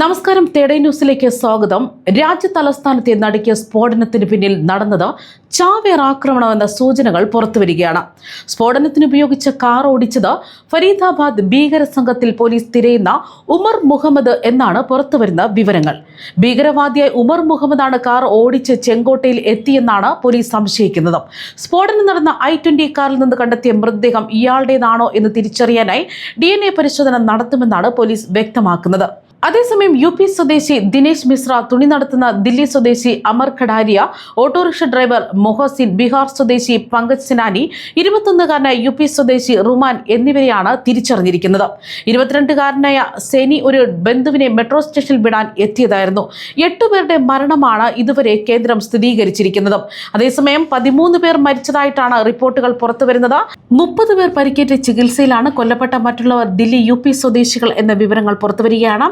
നമസ്കാരം തേടേ ന്യൂസിലേക്ക് സ്വാഗതം. രാജ്യ തലസ്ഥാനത്തെ നടുക്കിയ സ്ഫോടനത്തിന് പിന്നിൽ നടന്നത് ചാവേർ ആക്രമണമെന്ന സൂചനകൾ പുറത്തുവരികയാണ് സ്ഫോടനത്തിന് ഉപയോഗിച്ച കാർ ഓടിച്ചത് ഫരീദാബാദ് ഭീകര സംഘത്തിൽ പോലീസ് തിരയുന്ന ഉമർ മുഹമ്മദ് എന്നാണ് പുറത്തുവരുന്ന വിവരങ്ങൾ. ഭീകരവാദിയായ ഉമർ മുഹമ്മദാണ് കാർ ഓടിച്ച് ചെങ്കോട്ടയിൽ എത്തിയെന്നാണ് പോലീസ് സംശയിക്കുന്നത്. സ്ഫോടനം നടന്ന ഐ ട്വന്റി കാറിൽ നിന്ന് കണ്ടെത്തിയ മൃതദേഹം ഇയാളുടേതാണോ എന്ന് തിരിച്ചറിയാനായി ഡി പരിശോധന നടത്തുമെന്നാണ് പോലീസ് വ്യക്തമാക്കുന്നത്. അതേസമയം യു പി സ്വദേശി ദിനേശ് മിശ്ര തുണി നടത്തുന്ന ദില്ലി സ്വദേശി Amar Kataria auto rickshaw driver Mohsin Bihar സ്വദേശി പങ്കജ് സിനാനി ഇരുപത്തൊന്നുകാരനായ യു പി സ്വദേശി റുമാൻ എന്നിവരെയാണ് തിരിച്ചറിഞ്ഞിരിക്കുന്നത്. ഇരുപത്തിരണ്ടുകാരനായ സെനി ഒരു ബന്ധുവിനെ മെട്രോ സ്റ്റേഷനിൽ വിടാൻ എത്തിയതായിരുന്നു. എട്ടുപേരുടെ മരണമാണ് ഇതുവരെ കേന്ദ്രം സ്ഥിരീകരിച്ചിരിക്കുന്നത്. അതേസമയം പതിമൂന്ന് പേർ മരിച്ചതായിട്ടാണ് റിപ്പോർട്ടുകൾ പുറത്തുവരുന്നത്. മുപ്പത് പേർ പരിക്കേറ്റ് ചികിത്സയിലാണ് കൊല്ലപ്പെട്ട മറ്റുള്ളവർ ദില്ലി യു സ്വദേശികൾ എന്ന വിവരങ്ങൾ പുറത്തുവരികയാണ്.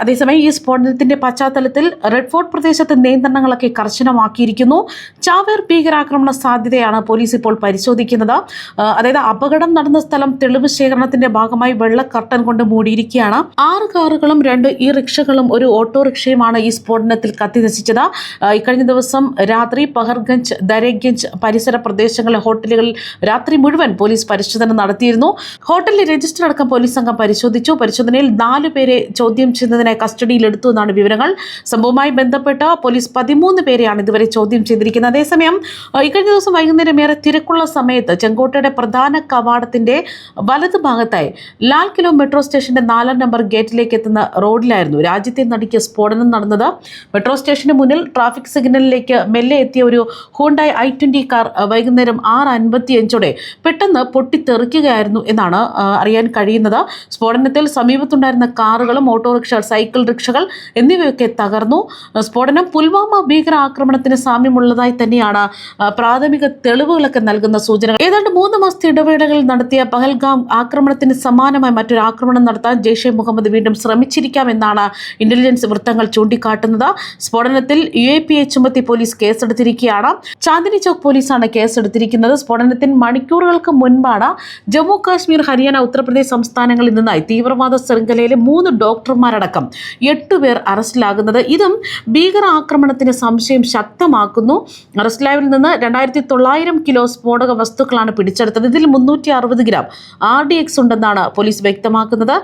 അതേസമയം ഈ സ്ഫോടനത്തിന്റെ പശ്ചാത്തലത്തിൽ റെഡ് ഫോർട്ട് പ്രദേശത്ത് നിയന്ത്രണങ്ങളൊക്കെ കർശനമാക്കിയിരിക്കുന്നു. ചാവേർ ഭീകരാക്രമണ സാധ്യതയാണ് പോലീസ് ഇപ്പോൾ പരിശോധിക്കുന്നത്. അതായത് അപകടം നടന്ന സ്ഥലം തെളിവ് ശേഖരണത്തിന്റെ ഭാഗമായി വെള്ള കർട്ടൻ കൊണ്ട് മൂടിയിരിക്കുകയാണ്. ആറ് കാറുകളും രണ്ട് ഈ റിക്ഷകളും ഒരു ഓട്ടോറിക്ഷയുമാണ് ഈ സ്ഫോടനത്തിൽ കത്തിനശിച്ചത്. ഇക്കഴിഞ്ഞ ദിവസം രാത്രി പഹർഗഞ്ച് ദരഗഞ്ച് പരിസര പ്രദേശങ്ങളിലെ ഹോട്ടലുകളിൽ രാത്രി മുഴുവൻ പോലീസ് പരിശോധന നടത്തിയിരുന്നു. ഹോട്ടലിൽ രജിസ്റ്റർ അടക്കം പോലീസ് സംഘം പരിശോധിച്ചു. പരിശോധനയിൽ നാല് പേരെ ചോദ്യം ചെയ്യുന്നതിനായി കസ്റ്റഡിയിലെടുത്തു എന്നാണ് വിവരങ്ങൾ. സംഭവവുമായി ബന്ധപ്പെട്ട് പോലീസ് പതിമൂന്ന് പേരെയാണ് ഇതുവരെ ചോദ്യം ചെയ്തിരിക്കുന്നത്. അതേസമയം ഇക്കഴിഞ്ഞ ദിവസം വൈകുന്നേരം ഏറെ തിരക്കുള്ള സമയത്ത് ചെങ്കോട്ടയുടെ പ്രധാന കവാടത്തിന്റെ വലത് ഭാഗത്തായി ലാൽ കിലോ മെട്രോ സ്റ്റേഷന്റെ നാലാം നമ്പർ ഗേറ്റിലേക്ക് എത്തുന്ന റോഡിലായിരുന്നു രാജ്യത്തെ നടിക്ക് സ്ഫോടനം നടന്നത്. മെട്രോ സ്റ്റേഷന് മുന്നിൽ ട്രാഫിക് സിഗ്നലിലേക്ക് മെല്ലെ എത്തിയ ഒരു ഹോണ്ടായി ഐ ട്വന്റി കാർ വൈകുന്നേരം ആറ് അൻപത്തി അഞ്ചോടെ പെട്ടെന്ന് പൊട്ടിത്തെറിക്കുകയായിരുന്നു എന്നാണ് അറിയാൻ കഴിയുന്നത്. സ്ഫോടനത്തിൽ സമീപത്തുണ്ടായിരുന്ന കാറുകളും ഓട്ടോറിക്ഷ സൈക്കിൾ റിക്ഷകൾ എന്നിവയൊക്കെ തകർന്നു. സ്ഫോടനം പുൽവാമ ഭീകര ആക്രമണത്തിന് സാമ്യമുള്ളതായി തന്നെയാണ് പ്രാഥമിക തെളിവുകളൊക്കെ നൽകുന്ന സൂചനകൾ. ഏതാണ്ട് മൂന്ന് മാസത്തെ ഇടവേളകളിൽ നടത്തിയ പഹൽഗാം ആക്രമണത്തിന് സമാനമായി മറ്റൊരു ആക്രമണം നടത്താൻ ജെയ്ഷെ മുഹമ്മദ് വീണ്ടും ശ്രമിച്ചിരിക്കാമെന്നാണ് ഇന്റലിജൻസ് വൃത്തങ്ങൾ ചൂണ്ടിക്കാട്ടുന്നത്. സ്ഫോടനത്തിൽ യു എ പി എ ചുമത്തി പോലീസ് കേസെടുത്തിരിക്കുകയാണ്. ചാന്ദിനി ചൗക്ക് പോലീസാണ് കേസെടുത്തിരിക്കുന്നത്. സ്ഫോടനത്തിന് മണിക്കൂറുകൾക്ക് മുൻപാണ് ജമ്മു കാശ്മീർ ഹരിയാന ഉത്തർപ്രദേശ് സംസ്ഥാനങ്ങളിൽ നിന്നായി തീവ്രവാദ ശൃംഖലയിലെ മൂന്ന് ഡോക്ടർമാരടക്കം എട്ടുപേർ അറസ്റ്റിലാകുന്നത്. ഇതും ഭീകര ഭീകരാക്രമണത്തിന് സംശയം ശക്തമാക്കുന്നു. അറസ്റ്റിലായവരിൽ നിന്ന് രണ്ടായിരത്തി തൊള്ളായിരം കിലോ സ്ഫോടക വസ്തുക്കളാണ് പിടിച്ചെടുത്തത്. ഇതിൽ മുന്നൂറ്റി അറുപത് ഗ്രാം ആർ ഡി എക്സ് ഉണ്ടെന്നാണ് പോലീസ് വ്യക്തമാക്കുന്നത്.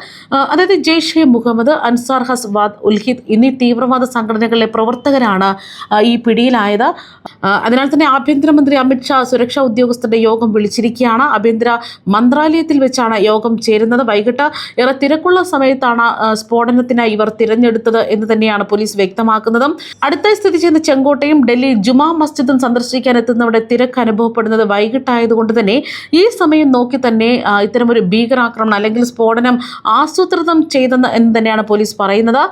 അതായത് ജെയ്ഷെ മുഹമ്മദ് അൻസാർ ഹസ് വാദ് ഉൽഹിദ് എന്നീ തീവ്രവാദ സംഘടനകളിലെ പ്രവർത്തകരാണ് ഈ പിടിയിലായത്. അതിനാൽ തന്നെ ആഭ്യന്തരമന്ത്രി അമിത്ഷാ സുരക്ഷാ ഉദ്യോഗസ്ഥരുടെ യോഗം വിളിച്ചിരിക്കുകയാണ്. ആഭ്യന്തര മന്ത്രാലയത്തിൽ വെച്ചാണ് യോഗം ചേരുന്നത്. വൈകിട്ട് ഏറെ തിരക്കുള്ള സമയത്താണ് ആ, സ്ഫോടനത്തിനായി ഇവർ തിരഞ്ഞെടുത്തത് എന്ന് തന്നെയാണ് പോലീസ് വ്യക്തമാക്കുന്നതും. അടുത്തായി സ്ഥിതി ചെയ്യുന്ന ചെങ്കോട്ടയും ഡൽഹി ജുമാ മസ്ജിദും സന്ദർശിക്കാൻ എത്തുന്നവരുടെ തിരക്ക് അനുഭവപ്പെടുന്നത് വൈകിട്ടായതുകൊണ്ട് തന്നെ ഈ സമയം നോക്കി തന്നെ ഇത്തരമൊരു ഭീകരാക്രമണം അല്ലെങ്കിൽ സ്ഫോടനം ആസൂത്രിതം ചെയ്തെന്ന് എന്ന് തന്നെയാണ് പോലീസ് പറയുന്നത്.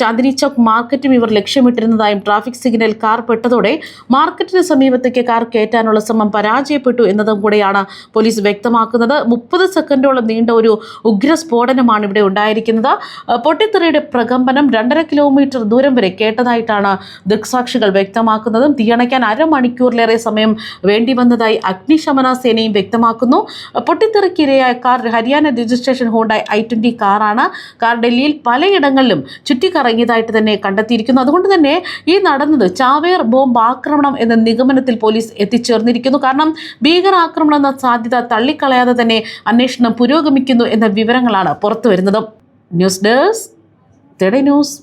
ചാന്ദിനി ചൗക്ക് മാർക്കറ്റും ഇവർ ലക്ഷ്യമിട്ടിരുന്നതായും ട്രാഫിക് സിഗ്നൽ കാർ പെട്ടതോടെ മാർക്കറ്റിന് സമീപത്തേക്ക് കാർ കയറ്റാനുള്ള ശ്രമം പരാജയപ്പെട്ടു എന്നതും കൂടെയാണ് പോലീസ് വ്യക്തമാക്കുന്നത്. മുപ്പത് സെക്കൻഡോളം നീണ്ട ഒരു ഉഗ്ര സ്ഫോടനമാണ് ഇവിടെ ഉണ്ടായിരിക്കുന്നത്. ആ, പൊട്ടിത്തെറിയുടെ പ്രകമ്പനം രണ്ടര കിലോമീറ്റർ ദൂരം വരെ കേട്ടതായിട്ടാണ് ദൃക്സാക്ഷികൾ വ്യക്തമാക്കുന്നതും. തീയണയ്ക്കാൻ അരമണിക്കൂറിലേറെ സമയം വേണ്ടി വന്നതായി അഗ്നിശമന സേനയും വ്യക്തമാക്കുന്നു. പൊട്ടിത്തെറിക്കിരയായ car Haryana registration Hyundai I twenty കാറാണ്. കാർ ഡൽഹിയിൽ പലയിടങ്ങളിലും ചുറ്റിക്കറങ്ങിയതായിട്ട് തന്നെ കണ്ടെത്തിയിരിക്കുന്നു. അതുകൊണ്ട് തന്നെ ഈ നടന്നത് ചാവേർ ബോംബ് ആക്രമണം എന്ന നിഗമനത്തിൽ പോലീസ് എത്തിച്ചേർന്നിരിക്കുന്നു. കാരണം ഭീകരാക്രമണം എന്ന സാധ്യത തള്ളിക്കളയാതെ തന്നെ അന്വേഷണം പുരോഗമിക്കുന്നു എന്ന വിവരങ്ങളാണ് പുറത്തു വരുന്നത് ന്യൂസ് ഡെസ്ക് തെട ന്യൂസ്